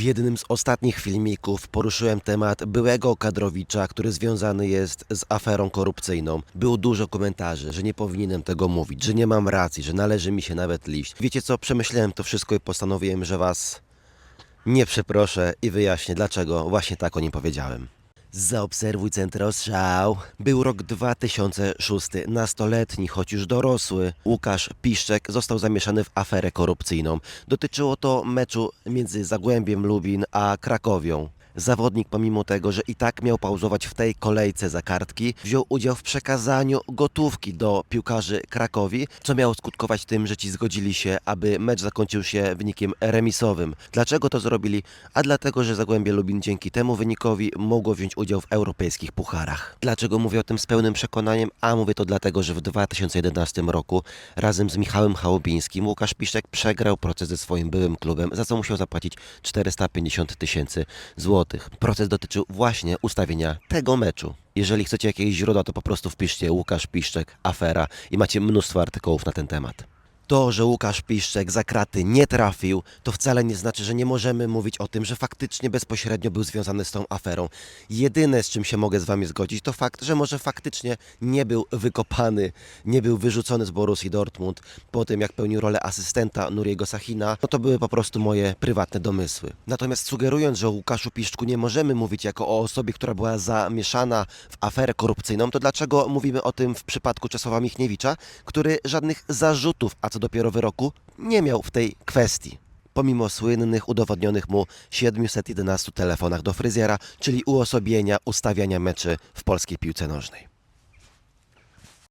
W jednym z ostatnich filmików poruszyłem temat byłego kadrowicza, który związany jest z aferą korupcyjną. Było dużo komentarzy, że nie powinienem tego mówić, że nie mam racji, że należy mi się nawet liść. Wiecie co, przemyślałem to wszystko i postanowiłem, że was nie przeproszę i wyjaśnię, dlaczego właśnie tak o nim powiedziałem. Zaobserwuj centro strzał. Był rok 2006. Nastoletni, choć już dorosły, Łukasz Piszczek został zamieszany w aferę korupcyjną. Dotyczyło to meczu między Zagłębiem Lubin a Krakowią. Zawodnik, pomimo tego, że i tak miał pauzować w tej kolejce za kartki, wziął udział w przekazaniu gotówki do piłkarzy Krakowi, co miało skutkować tym, że ci zgodzili się, aby mecz zakończył się wynikiem remisowym. Dlaczego to zrobili? A dlatego, że Zagłębie Lubin dzięki temu wynikowi mogło wziąć udział w europejskich pucharach. Dlaczego mówię o tym z pełnym przekonaniem? A mówię to dlatego, że w 2011 roku razem z Michałem Chałubińskim Łukasz Piszczek przegrał proces ze swoim byłym klubem, za co musiał zapłacić 450 tysięcy złotych. Proces dotyczył właśnie ustawienia tego meczu. Jeżeli chcecie jakieś źródła, to po prostu wpiszcie Łukasz Piszczek, afera i macie mnóstwo artykułów na ten temat. To, że Łukasz Piszczek za kraty nie trafił, to wcale nie znaczy, że nie możemy mówić o tym, że faktycznie bezpośrednio był związany z tą aferą. Jedyne, z czym się mogę z Wami zgodzić, to fakt, że może faktycznie nie był wykopany, nie był wyrzucony z Borussii Dortmund po tym, jak pełnił rolę asystenta Nuriego Sachina. No to były po prostu moje prywatne domysły. Natomiast sugerując, że o Łukaszu Piszczku nie możemy mówić jako o osobie, która była zamieszana w aferę korupcyjną, to dlaczego mówimy o tym w przypadku Czesława Michniewicza, który żadnych zarzutów, a co dopiero wyroku, nie miał w tej kwestii. Pomimo słynnych, udowodnionych mu 711 telefonach do fryzjera, czyli uosobienia ustawiania meczy w polskiej piłce nożnej.